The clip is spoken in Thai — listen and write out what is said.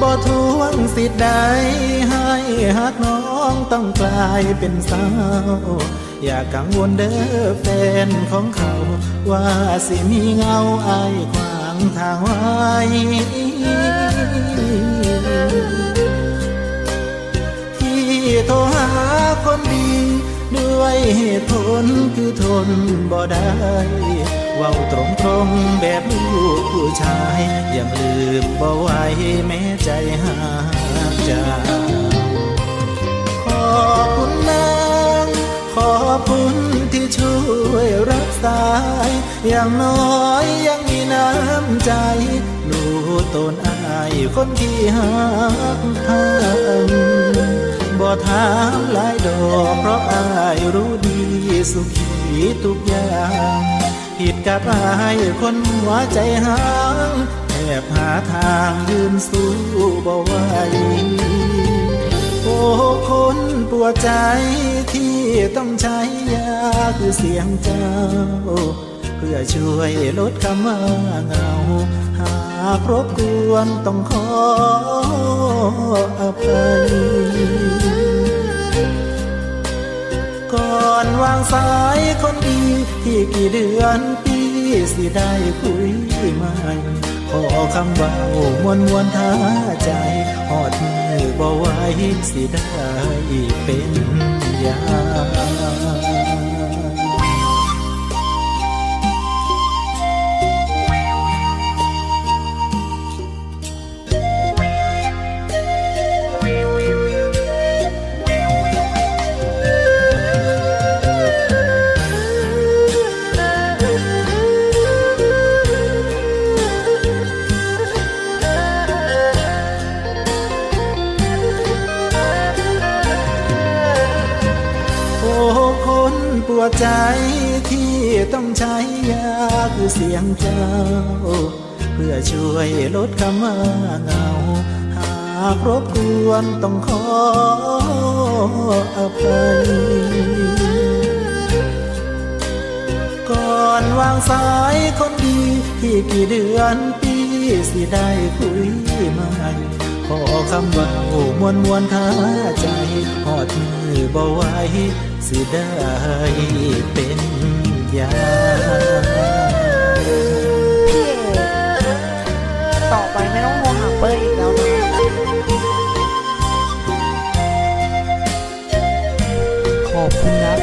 บ่ทวงสิทธิ์ใดให้หักน้องต้องกลายเป็นสาว อย่ากังวลเด้อแฟนของเขา ว่าสิมีเงาอายขวางทางไว้ที่โทรหาคนดี ด้วยเหตุผลคือทนบ่ได้ ว้าตรงตรงแบบลูกผู้ชายยังลืมบ่ไหวแม้ใจหากจากขอบคุณนางขอบคุณที่ช่วยรักษาอย่างน้อยยังมีน้ำใจรู้ตนอายคนที่หักพังบ่ถามหลายดอกเพราะอายรู้ดีสุขีทุกอย่าง ผิดกับอายคนหัวใจหางแอบหาทางยืนสู้บ่ไหวโอ้คนปวดใจที่ต้องใช้ยาคือเสียงเจ้า เพื่อช่วยลดคำว่าเหงา หากรบกวนต้องขออภัยก่ อนวางสายคนดีที่กี่เดือนปีสิได้คุยใหม่ขอคำเบามวนมวนท้าใจหอดมือบ่ไหวสิได้เป็นยา ปวดใจที่ต้องใช้ยาคือเสียงเจ้า เพื่อช่วยลดคำว่าเหงา หากรบกวนต้องขออภัย ก่อนวางสายคนดีที่กี่เดือนปีสิได้คุยใหม่ ขอคำว่ามวนมวนท้าใจหอดมือบ่ไหวสิได้เป็นยาต่อไปไม่ต้องห่วงหาเปิ้ลอีกแล้วนะขอบคุณนะ